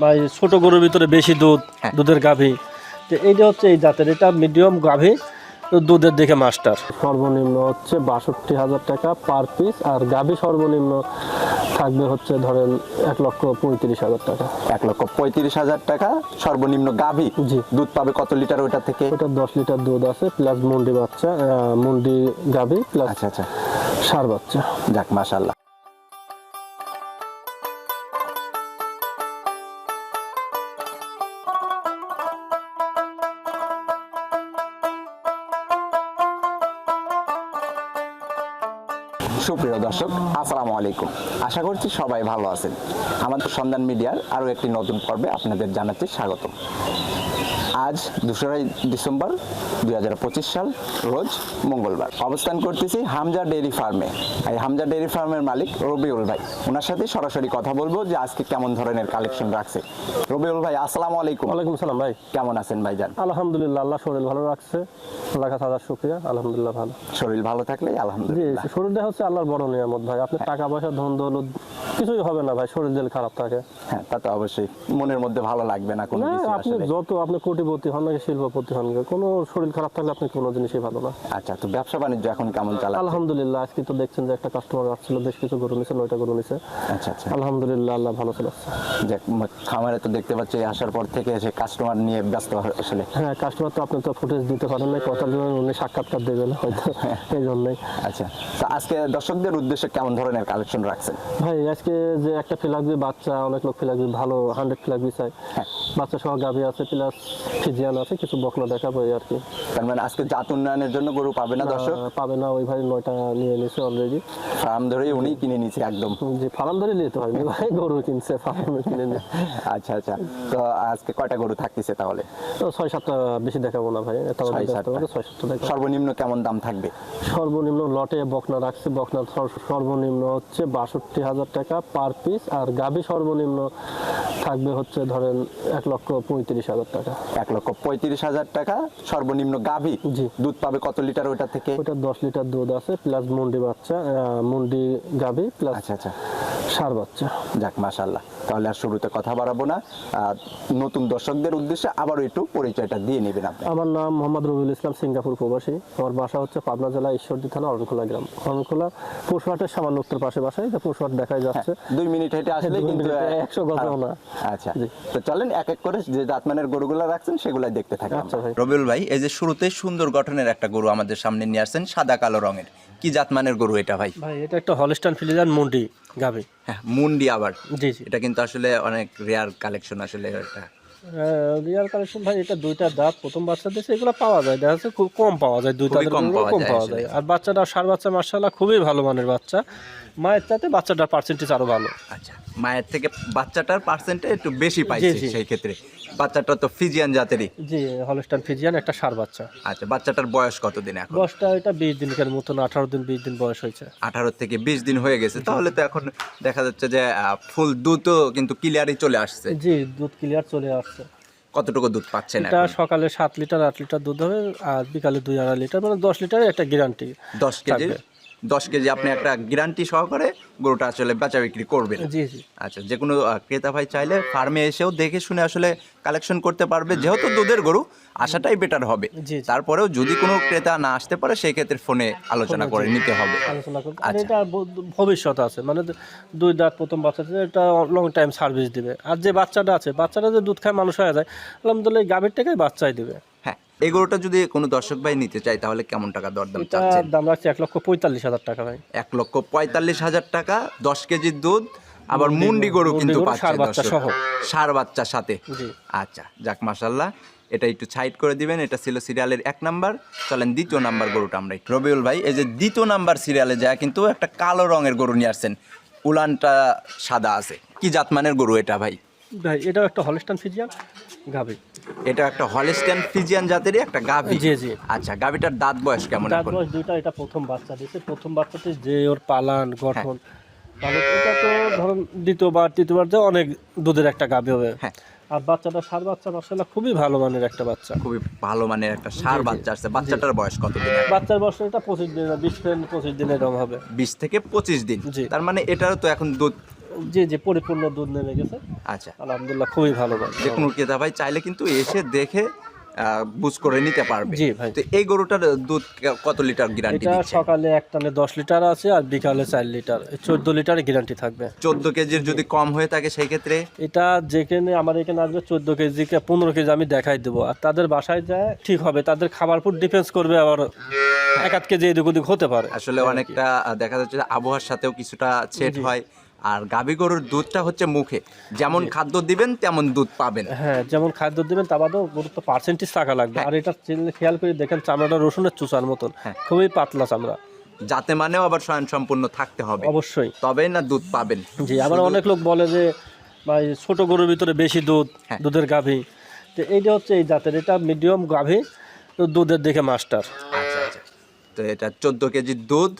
বা এই ছোট গরুর ভিতরে বেশি দুধ হ্যাঁ। দুধের গাভী। তো এইটা হচ্ছে এই জাতের এটা মিডিয়াম গাভী দুধের দিকে মাস্টার সর্বনিম্ন হচ্ছে বাষট্টি হাজার টাকা পার পিস আর গাভী সর্বনিম্ন থাকবে হচ্ছে ধরেন এক লক্ষ পঁয়ত্রিশ হাজার টাকা। এক লক্ষ পঁয়ত্রিশ হাজার টাকা সর্বনিম্ন গাভী? জি। দুধ পাবে কত লিটার ওইটা থেকে? ওটা দশ লিটার দুধ আছে প্লাস মুন্ডি বাচ্চা মুন্ডি গাভী প্লাস আচ্ছা আচ্ছা। সার বাচ্চা। যাক মাশাল্লাহ দর্শক, আসসালামু আলাইকুম। আশা করছি সবাই ভালো আছেন। আমাদের সন্ধান মিডিয়ার আরও একটি নতুন পর্বে আপনাদের জানাচ্ছি স্বাগত আজ দোসরাই ডিসেম্বর দুই হাজার পঁচিশ সাল রোজ মঙ্গলবার। অবস্থান করতেছি হামজা ডেইরি ফার্মে। এই হামজা ডেইরি ফার্মের মালিক রবিউল ভাই। ওনার সাথে সরাসরি কথা বলব যে আজকে কেমন ধরনের কালেকশন রাখছে। রবিউল ভাই আসসালামু আলাইকুম। ওয়ালাইকুম সালাম ভাই। কেমন আছেন ভাইজান? আলহামদুলিল্লাহ আল্লাহ শরীর ভালো রাখছে। আল্লাহ কাছে শুক্রিয়া। আলহামদুলিল্লাহ ভালো। শরীর ভালো থাকলে আলহামদুলিল্লাহ। শরীরটা হচ্ছে আল্লাহর বড় নিয়ামত ভাই। আপনি টাকা পয়সা ধন দৌলত কিছুই হবে না ভাই শরীর যদি খারাপ থাকে। হ্যাঁ তা তো অবশ্যই। মনের মধ্যে ভালো লাগবে না কোনো কিছু আপনি আসলে। যত আপনি কোটিপতি হন নাকি শিল্পপতি হন নাকি, কোনো শরীর খারাপ থাকলে আপনি কোনো জিনিসই ভালো না। আচ্ছা তো ব্যবসা বাণিজ্য এখন কেমন চালাচ্ছে? আলহামদুলিল্লাহ আজকে তো দেখছেন যে একটা কাস্টমার আসছিল বেশ কিছু গরু নিছে নয়টা গরু নিছে। আচ্ছা আচ্ছা। আলহামদুলিল্লাহ আল্লাহ ভালো চালাচ্ছে। যাক, ম- খামারে তো দেখতে পাচ্ছি আসার পর থেকে এসে কাস্টমার নিয়ে ব্যস্ত হয় আসলে। হ্যাঁ কাস্টমার তো আপনি তো ফুটেজ দিতে পারেন না কথার জন্য উনি সাক্ষাৎকার দেবেন হয়তো এই জন্যই। আচ্ছা তো আজকে দর্শকদের উদ্দেশ্যে কেমন ধরনের কালেকশন রাখছেন? ভাই আজকে যে একটা ফিলাকবি বাচ্চা অনেক লোক ফিলাকবি ভালো হান্ড্রেড ফিলাকবি চাই। হ্যাঁ। বাচ্চা সহ গাভি আছে প্লাস ফিজিয়ান আছে কিছু বকনা দেখাবো এই আর কি। তার মানে আজকে জাত উন্নয়নের জন্য গরু পাবে না দর্শক? পাবে না ওই ভাই নয়টা নিয়ে নিছে অলরেডি ফার্ম ধরেই উনি কিনে নিচ্ছে একদম। যে ফার্ম ধরে নিতে হয়নি ভাই গরু কিনছে ফার্মে কিনে নিয়ে। আচ্ছা আচ্ছা। তো আজকে কয়টা গরু থাকতেছে তাহলে? তো ছয় সাতটা বেশি দেখাবো না ভাই ছয় সাতটা। সর্বনিম্ন কেমন দাম থাকবে? সর্বনিম্ন লটে বকনা রাখছে বকনা সর্বনিম্ন হচ্ছে বাষট্টি হাজার টাকা। পার পিস আর গাবি সর্বনিম্ন থাকবে হচ্ছে ধরেন এক লক্ষ পঁয়ত্রিশ হাজার টাকা। এক লক্ষ পঁয়ত্রিশ হাজার টাকা সর্বনিম্ন গাভী? জি। দুধ পাবে কত লিটার ওইটা থেকে? ওটা দশ লিটার দুধ আছে প্লাস মুন্ডি বাচ্চা আহ, মুন্ডি গাভি প্লাস আচ্ছা আচ্ছা। বাচ্চা। যাক মাশাল্লাহ তাহলে আর শুরুতে কথা বাড়াবো না। নতুন দর্শকদের উদ্দেশ্যে আবারও একটু পরিচয়টা দিয়ে নেবেন আপনি। আমার নাম মোহাম্মদ রবিউল ইসলাম সিঙ্গাপুর প্রবাসী। আমার বাসা হচ্ছে পাবনা জেলা ঈশ্বরদী থানা অরণখোলা গ্রাম। অরণখোলা পশুহাটের সামান্য উত্তর পাশে বাসায় যে পশুহাট দেখাই যাচ্ছে। দুই মিনিট হেঁটে আসলে কিন্তু একশো না। আচ্ছা। তো চলেন এক এক করে যে জাতমানের গরুগুলো রাখছেন সেগুলাই দেখতে থাকি আচ্ছা ভাই। রবিউল ভাই এই যে শুরুতে সুন্দর গঠনের একটা গরু আমাদের সামনে নিয়ে আসছেন সাদা কালো রঙের। কি জাতমানের গরু এটা ভাই? ভাই এটা একটা হলস্টান ফিলিজান মুন্ডি গাভি। হ্যাঁ মুন্ডি আবার। জি জি। এটা কিন্তু আসলে অনেক রেয়ার কালেকশন আসলে এটা। রিয়াল কালেকশন ভাই এটা দুইটা দাঁত প্রথম বাচ্চা দিয়েছে এগুলো পাওয়া যায়। দেখা যাচ্ছে খুব কম পাওয়া যায় দুই খুবই দাঁতের কম পাওয়া কম যায় পাওয়া যায়। আর বাচ্চাটা সার বাচ্চা মার্শাল্লাহ খুবই ভালো মানের বাচ্চা। মায়ের চাতে বাচ্চাটার পার্সেন্টেজ আরও ভালো। আচ্ছা মায়ের থেকে বাচ্চাটার পার্সেন্টেজ একটু বেশি পাইছে সেই ক্ষেত্রে। বাচ্চাটা তো ফিজিয়ান জাতেরই। জি হলস্টান ফিজিয়ান একটা সার বাচ্চা। আচ্ছা বাচ্চাটার বয়স কতদিন এখন? দশটা এটা বিশ দিনের মতন আঠারো দিন বিশ দিন বয়স হয়েছে। আঠারো থেকে বিশ দিন হয়ে গেছে। তাহলে তো এখন দেখা যাচ্ছে যে ফুল দুধও কিন্তু ক্লিয়ারই চলে আসছে। জি দুধ ক্লিয়ার চলে আসছে। কতটুকু দুধ পাচ্ছেন এটা সকালে সাত লিটার আট লিটার দুধ হবে আর বিকালে দুই আড়াই লিটার মানে দশ লিটারের একটা গ্যারান্টি দশ কেজি। দশ কেজি আপনি একটা গ্যারান্টি সহকারে গরুটা আসলে বেচা বিক্রি করবেন। জি জি। আচ্ছা যে কোনো ক্রেতা ভাই চাইলে ফার্মে এসেও দেখে শুনে আসলে কালেকশন করতে পারবে। যেহেতু দুধের গরু আসাটাই বেটার হবে। তারপরেও যদি কোনো ক্রেতা না আসতে পারে সেই ক্ষেত্রে ফোনে আলোচনা করে নিতে হবে। আলোচনা আচ্ছা। এটা ভবিষ্যৎ আছে। মানে দুই দাঁত প্রথম বাচ্চা দিলে এটা লং টাইম সার্ভিস দিবে। আর যে বাচ্চাটা আছে বাচ্চাটা যে দুধ খায় মানুষ হয়ে যায় আলহামদুলিল্লাহ গাভীর থেকে বাচ্চাই দিবে। এই গরুটা যদি কোনো দর্শক ভাই নিতে চায় তাহলে কেমন টাকা দরদাম চাচ্ছেন? দাম রাখছে এক লক্ষ পঁয়তাল্লিশ হাজার টাকা ভাই। এক লক্ষ পঁয়তাল্লিশ হাজার টাকা দশ কেজির দুধ আবার মুন্ডি গরু কিন্তু পাচ্ছে বাচ্চা সহ। ষাঁড় বাচ্চার সাথে। আচ্ছা যাক মাসাল্লাহ এটা একটু সাইড করে দিবেন এটা ছিল সিরিয়ালের এক নাম্বার। চলেন দ্বিতীয় নাম্বার গরুটা আমরা একটু- রবিউল ভাই এই যে দ্বিতীয় নাম্বার সিরিয়ালে যায় কিন্তু একটা কালো রঙের গরু নিয়ে আসছেন। উলানটা সাদা আছে। কি জাতমানের গরু এটা ভাই? ভাই এটাও একটা হলস্টান ফিজিয়ান গাভী। এটা একটা হলিস্টেন ফিজিয়ান জাতেরই একটা গাভি জি, জি। আচ্ছা গাভিটার দাঁত বয়স কেমন এখন বয়স দুইটা এটা প্রথম বাচ্চা দিয়েছে প্রথম বাচ্চাতে যে ওর পালান গঠন তাহলে এটা তো ধরুন দ্বিতীয়বার তৃতীয়বার যে অনেক দুধের একটা গাভী হবে হ্যাঁ। আর বাচ্চাটা সার বাচ্চা মাসাল্লাহ খুবই ভালো মানের একটা বাচ্চা খুবই ভালো মানের একটা সার। বাচ্চা আসছে বাচ্চাটার বয়স কতদিন এখন? বাচ্চার বয়স এটা পঁচিশ দিন বিশ দিন পঁচিশ দিন এরকম হবে বিশ থেকে পঁচিশ দিন। তার মানে এটারও তো এখন দুধ জি জি পরিপূর্ণ দুধ নেমে গেছে। আচ্ছা। আলহামদুলিল্লাহ খুবই ভালো ভাই। যে কোনো ক্রেতা ভাই চাইলে কিন্তু এসে দেখে বুঝ করে নিতে পারবে। জি ভাই। তো এই গরুটার দুধ কত লিটার গ্যারান্টি এটা সকালে এক টানে দশ লিটার আছে আর বিকালে চার লিটার। চোদ্দ লিটারের গ্যারান্টি থাকবে। চোদ্দ কেজির যদি কম হয়ে থাকে সেই ক্ষেত্রে? এটা যেখানে আমার এখানে আসবে চোদ্দ কেজি কে পনেরো কেজি আমি দেখাই দেবো। আর তাদের বাসায় যায় ঠিক হবে। তাদের খাবার উপর ডিফেন্স করবে আবার এক আধ কেজি এদিক ওদিক হতে পারে। আসলে অনেকটা দেখা যাচ্ছে যে আবহাওয়ার সাথেও কিছুটা সেট হয়। আর গাভী গরুর দুধটা হচ্ছে মুখে। যেমন খাদ্য দিবেন তেমন দুধ পাবেন। হ্যাঁ যেমন খাদ্য দিবেন তা বাদেও গুরুত্ব পার্সেন্টেজ থাকা লাগবে। আর এটা খেয়াল করে দেখেন চামড়াটা রসুনের চুষার মতন। হ্যাঁ। খুবই পাতলা চামড়া। যাতে মানেও আবার স্বয়ং সম্পূর্ণ থাকতে হবে। অবশ্যই। তবেই না দুধ পাবেন। জি আবার অনেক লোক বলে যে ভাই ছোট গরুর ভিতরে বেশি দুধ হ্যাঁ। দুধের গাভী। তো এইটা হচ্ছে এই জাতের এটা মিডিয়াম গাভী তো দুধের দেখে মাস্টার আচ্ছা আচ্ছা। তো এটা চোদ্দ কেজির দুধ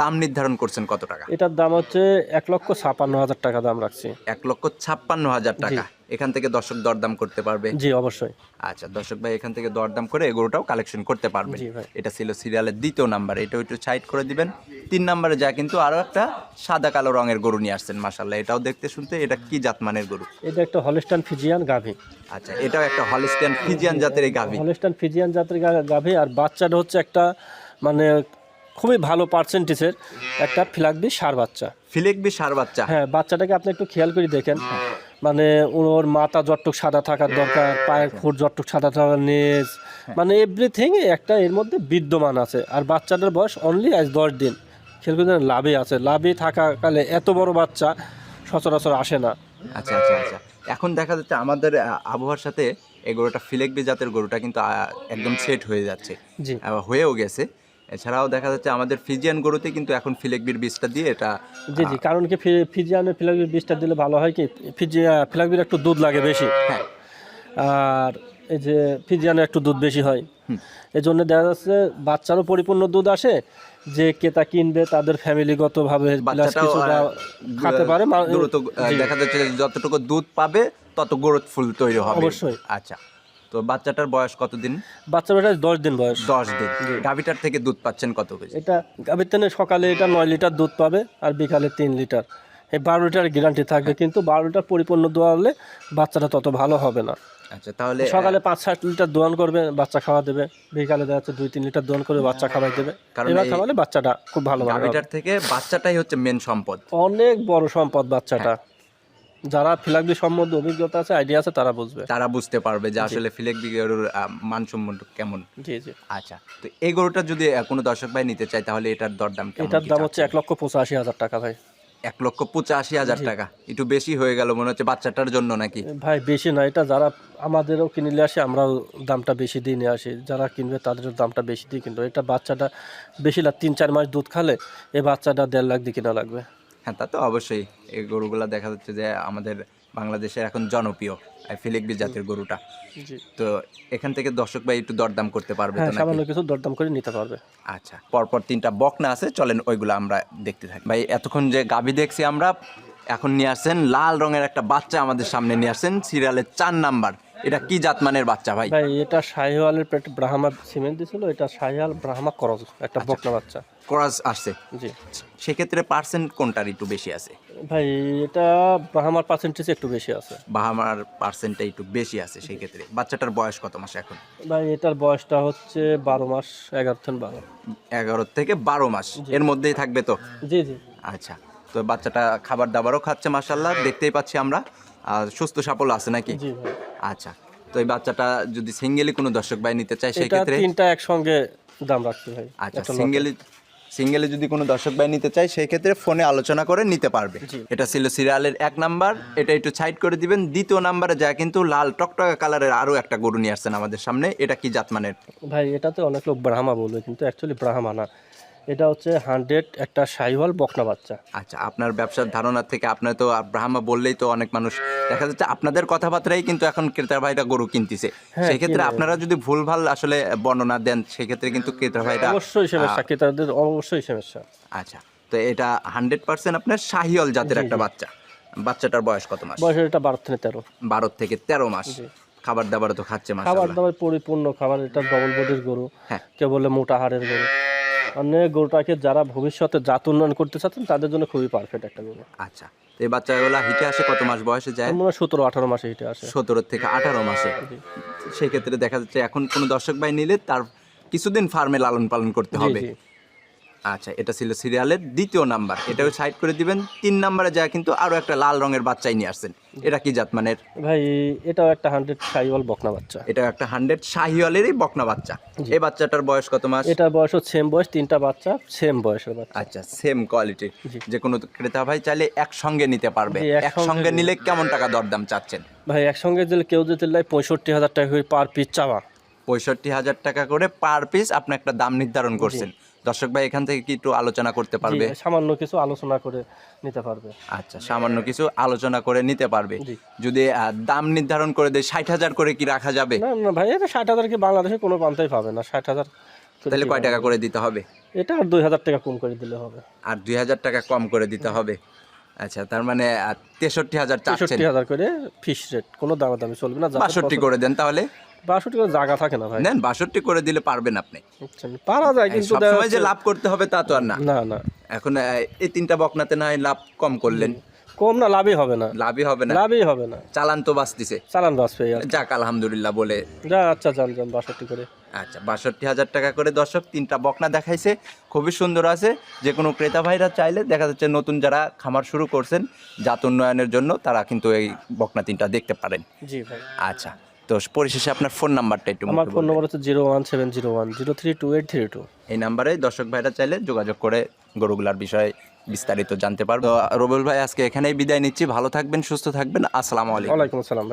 দাম নির্ধারণ করছেন কত টাকা? এটার দাম হচ্ছে এক লক্ষ ছাপান্ন হাজার টাকা দাম রাখছি। এক লক্ষ ছাপ্পান্ন হাজার টাকা। এখান থেকে দর্শক দরদাম করতে পারবে? জি অবশ্যই। আচ্ছা দর্শক ভাই এখান থেকে দরদাম করে এগুলোটাও কালেকশন করতে পারবে। জি ভাই। এটা ছিল সিরিয়ালের দ্বিতীয় নাম্বার এটা একটু সাইড করে দিবেন। তিন নাম্বারে যা কিন্তু আরও একটা সাদা কালো রঙের গরু নিয়ে আসছেন মাসাল্লাহ এটাও দেখতে শুনতে এটা কি জাতমানের গরু? এটা একটা হলিস্টান ফিজিয়ান গাভী। আচ্ছা এটাও একটা হলিস্টিয়ান ফিজিয়ান জাতের গাভী। হলিস্টান ফিজিয়ান জাতের গাভী। আর বাচ্চাটা হচ্ছে একটা মানে খুবই ভালো পার্সেন্টেজের একটা ফিলাকবি সার বাচ্চা। ফিলেকবি সার বাচ্চা। হ্যাঁ বাচ্চাটাকে আপনি একটু খেয়াল করে দেখেন। মানে ওর মাথা যতটুক সাদা থাকার দরকার পায়ের খুঁট যতটুক সাদা থাকার নেজ মানে এভরিথিং একটা এর মধ্যে বিদ্যমান আছে। আর বাচ্চাটার বয়স অনলি আজ দশ দিন। খেয়াল করে লাভে আছে। লাভে থাকাকালে এত বড় বাচ্চা সচরাচর আসে না। আচ্ছা আচ্ছা আচ্ছা। এখন দেখা যাচ্ছে আমাদের আবহাওয়ার সাথে এই গরুটা ফিলেকবি জাতের গরুটা কিন্তু একদম সেট হয়ে যাচ্ছে। জি। হয়েও গেছে। এছাড়াও দেখা যাচ্ছে আমাদের ফিজিয়ান গরুতে কিন্তু এখন ফিলেকবির বীজটা দিয়ে এটা জি জি কারণ কি ফিজিয়ানের ফিলাকবির বীজটা দিলে ভালো হয় কি? ফিজিয়া ফিলাকবির একটু দুধ লাগে বেশি। হ্যাঁ। আর এই যে ফিজিয়ানের একটু দুধ বেশি হয়। এই জন্য দেখা যাচ্ছে বাচ্চারও পরিপূর্ণ দুধ আসে। যে কেতা কিনবে তাদের ফ্যামিলিগতভাবে খাতে পারে দ্রুত দেখা যাচ্ছে যতটুকু দুধ পাবে তত গ্রোথ ফুল তৈরি হবে। অবশ্যই। আচ্ছা। তো বাচ্চাটার বয়স কতদিন? বাচ্চার এটা দশ দিন বয়স। দশ দিন। গাভিটার থেকে দুধ পাচ্ছেন কত কেজি? এটা গাভীর থেকে সকালে এটা নয় লিটার দুধ পাবে আর বিকালে তিন লিটার। এই বারো লিটার গ্যারান্টি থাকবে কিন্তু বারো লিটার পরিপূর্ণ দোয়া হলে বাচ্চাটা তত ভালো হবে না। আচ্ছা তাহলে সকালে পাঁচ সাত লিটার দোয়ান করবে বাচ্চা খাওয়া দেবে। বিকালে দেখা যাচ্ছে দুই তিন লিটার দোয়ান করবে বাচ্চা খাওয়াই দেবে। কারণ এবার খাওয়ালে বাচ্চাটা খুব ভালো হবে। গাভিটার থেকে বাচ্চাটাই হচ্ছে মেন সম্পদ। অনেক বড় সম্পদ বাচ্চাটা। যারা ফিলাকবি সম্বন্ধে অভিজ্ঞতা আছে আইডিয়া আছে তারা বুঝবে। তারা বুঝতে পারবে যে আসলে ফিলেকবি গরুর মানসম্মত কেমন। জি জি। আচ্ছা তো এই গরুটা যদি কোনো দর্শক ভাই নিতে চায় তাহলে এটার দরদাম কেমন? এটার দাম হচ্ছে এক লক্ষ পঁচাশি হাজার টাকা ভাই। এক লক্ষ পঁচাশি হাজার টাকা। একটু বেশি হয়ে গেল মনে হচ্ছে বাচ্চাটার জন্য নাকি? ভাই বেশি না এটা যারা আমাদেরও কিনে নিয়ে আসে আমরাও দামটা বেশি দিয়ে নিয়ে আসি। যারা কিনবে তাদেরও দামটা বেশি দিই কিন্তু এটা বাচ্চাটা বেশি না তিন চার মাস দুধ খালে এই বাচ্চাটা দেড় লাখ দিয়ে কিনা লাগবে। হ্যাঁ তা তো অবশ্যই। এই গরুগুলা দেখা যাচ্ছে যে আমাদের বাংলাদেশের এখন জনপ্রিয় ফিলেকবি জাতের গরুটা। তো এখান থেকে দর্শক ভাই একটু দরদাম করতে পারবে হ্যাঁ সামান্য কিছু দরদাম করে নিতে পারবে। আচ্ছা পরপর তিনটা বকনা আছে চলেন ওইগুলো আমরা দেখতে থাকি। ভাই এতক্ষণ যে গাভী দেখছি আমরা এখন নিয়ে আসছেন লাল রঙের একটা বাচ্চা আমাদের সামনে নিয়ে আসছেন সিরিয়ালের চার নাম্বার। এটা কি জাতমানের বাচ্চা ভাই? ভাই এটা শাহিওয়ালের পেটে ব্রাহ্মা সিমেন্ট দিছিল এটা শাহিওয়াল ব্রাহ্মা করজ একটা বকনা বাচ্চা। ক্রস আসছে। জি। সেক্ষেত্রে পার্সেন্ট কোনটার একটু বেশি আছে? ভাই এটা ব্রাহ্মার পার্সেন্টেজ একটু বেশি আছে। বাহামার পার্সেন্টটা একটু বেশি আছে সেই ক্ষেত্রে বাচ্চাটার বয়স কত মাস এখন? ভাই এটার বয়সটা হচ্ছে বারো মাস এগারো থেকে বারো। এগারো থেকে বারো মাস। এর মধ্যেই থাকবে তো? জি জি। আচ্ছা তো বাচ্চাটা খাবার দাবারও খাচ্ছে মাসাল্লাহ দেখতেই পাচ্ছি আমরা। আর সুস্থ সাপল আছে নাকি? জি ভাই। আচ্ছা। তো এই বাচ্চাটা যদি সিঙ্গেলি কোনো দর্শক ভাই নিতে চায় সেই ক্ষেত্রে তিনটা একসঙ্গে দাম রাখছি ভাই। আচ্ছা সিঙ্গেলি সিঙ্গেলে যদি কোনো দর্শক ভাই নিতে চায় সেই ক্ষেত্রে ফোনে আলোচনা করে নিতে পারবে। এটা ছিল সিরিয়ালের এক নাম্বার এটা একটু সাইড করে দিবেন। দ্বিতীয় নাম্বারে যা কিন্তু লাল টকটকা কালারের আরও একটা গরু নিয়ে আসছেন আমাদের সামনে এটা কি জাতমানের? ভাই এটা তো অনেক লোক ব্রাহ্মা বলবে কিন্তু অ্যাকচুয়ালি ব্রাহ্মা না। এটা হচ্ছে হান্ড্রেড একটা শাহিওয়াল বকনা বাচ্চা। আচ্ছা আপনার ব্যবসার ধারণা থেকে আপনার তো ব্রাহ্মা বললেই তো অনেক মানুষ দেখা যাচ্ছে আপনাদের কথাবার্তাই কিন্তু এখন ক্রেতা ভাইরা গরু কিনতেছে। হ্যাঁ, সেই ক্ষেত্রে কিনে। আপনারা যদি ভুলভাল আসলে বর্ণনা দেন সেক্ষেত্রে কিন্তু ক্রেতা ভাইরা অবশ্যই সমস্যা ক্রেতাদের অবশ্যই সমস্যা। আচ্ছা তো এটা হান্ড্রেড পার্সেন্ট আপনার শাহিওল জাতের একটা বাচ্চা। বাচ্চাটার বয়স কত মাস? বয়সের এটা বারো থেকে তেরো। বারো থেকে তেরো মাস। খাবার দাবার তো খাচ্ছে মাস খাবার দাবার পরিপূর্ণ খাবার এটা ডবল বডির গরু। হ্যাঁ। কেউ বলে মোটা হাড়ের গরু। অনেক গরুটাকে যারা ভবিষ্যতে জাত উন্নয়ন করতে চাচ্ছেন তাদের জন্য খুবই পারফেক্ট একটা গরু। আচ্ছা তো এই বাচ্চাগুলা হিটে আসে কত মাস বয়সে যায়? মনে হয় সতেরো আঠারো মাসে হিটে আসে। সতেরো থেকে আঠারো মাসে। সেই ক্ষেত্রে দেখা যাচ্ছে এখন কোনো দর্শক ভাই নিলে তার কিছুদিন ফার্মে লালন পালন করতে হবে। জি। আচ্ছা এটা ছিল সিরিয়ালের দ্বিতীয় নাম্বার। এটাও সাইড করে দিবেন। তিন নাম্বারে যা কিন্তু আরও একটা লাল রঙের বাচ্চাই নিয়ে আসছেন। এটা কি জাত মানের? ভাই এটাও একটা হান্ড্রেড সাইওয়াল বকনা বাচ্চা। এটা একটা হান্ড্রেড শাহিওয়ালেরই বকনা বাচ্চা। এই বাচ্চাটার বয়স কত মাস? এটার বয়স সেম বয়স তিনটা বাচ্চা সেম বয়সের বাচ্চা। আচ্ছা সেম কোয়ালিটি। যে কোনো ক্রেতা ভাই চাইলে একসঙ্গে নিতে পারবে। একসঙ্গে নিলে কেমন টাকা দরদাম চাচ্ছেন? ভাই একসঙ্গে দিলে কেউ যদি লাই পঁয়ষট্টি হাজার টাকা করে পার পিস চাওয়া। পঁয়ষট্টি হাজার টাকা করে পার পিস আপনি একটা দাম নির্ধারণ করছেন। দর্শক ভাই এখান থেকে কি একটু আলোচনা করতে পারবে? সামান্য কিছু আলোচনা করে নিতে পারবে। আচ্ছা সামান্য কিছু আলোচনা করে নিতে পারবে। যদি দাম নির্ধারণ করে দেয় ষাট হাজার করে কি রাখা যাবে? না না ভাই এটা ষাট হাজার কি বাংলাদেশে কোনো পান্তাই পাবে না ষাট হাজার তাহলে কয় টাকা করে দিতে হবে? এটা আর দুই হাজার টাকা কম করে দিলে হবে। আর দুই হাজার টাকা কম করে দিতে হবে? আচ্ছা তার মানে তেষট্টি হাজার তেষট্টি হাজার করে ফিস রেট কোনো দামাদামি চলবে না বাষট্টি করে দেন তাহলে? বাষট্টি করে জায়গা থাকে না ভাই। নেন বাষট্টি করে দিলে পারবেন আপনি। পারা যায় কিন্তু সবসময় যে লাভ করতে হবে তা তো আর না। না না। এখন এই তিনটা বকনাতে না লাভ কম করলেন। কম না লাভই হবে না। লাভই হবে না। লাভই হবে না। চালান তো বাঁচতিছে। চালান আর যাক আলহামদুলিল্লাহ বলে। যা আচ্ছা যান যান বাষট্টি করে। আচ্ছা বাষট্টি হাজার টাকা করে দর্শক তিনটা বকনা দেখাইছে। খুবই সুন্দর আছে। যে কোনো ক্রেতা ভাইরা চাইলে দেখা যাচ্ছে নতুন যারা খামার শুরু করছেন জাত উন্নয়নের জন্য তারা কিন্তু এই বকনা তিনটা দেখতে পারেন। জি ভাই। আচ্ছা। তো পরিশেষে আপনার ফোন নাম্বারটা একটু আমার ফোন নাম্বার হচ্ছে zero one seven zero one zero three two eight three two এই নাম্বারে দর্শক ভাইরা চাইলে যোগাযোগ করে গরুগুলার বিষয়ে বিস্তারিত জানতে পারব। রবুল ভাই আজকে এখানেই বিদায় নিচ্ছি। ভালো থাকবেন সুস্থ থাকবেন। আসসালামু আলাইকুম। ওয়ালাইকুম আসসালাম।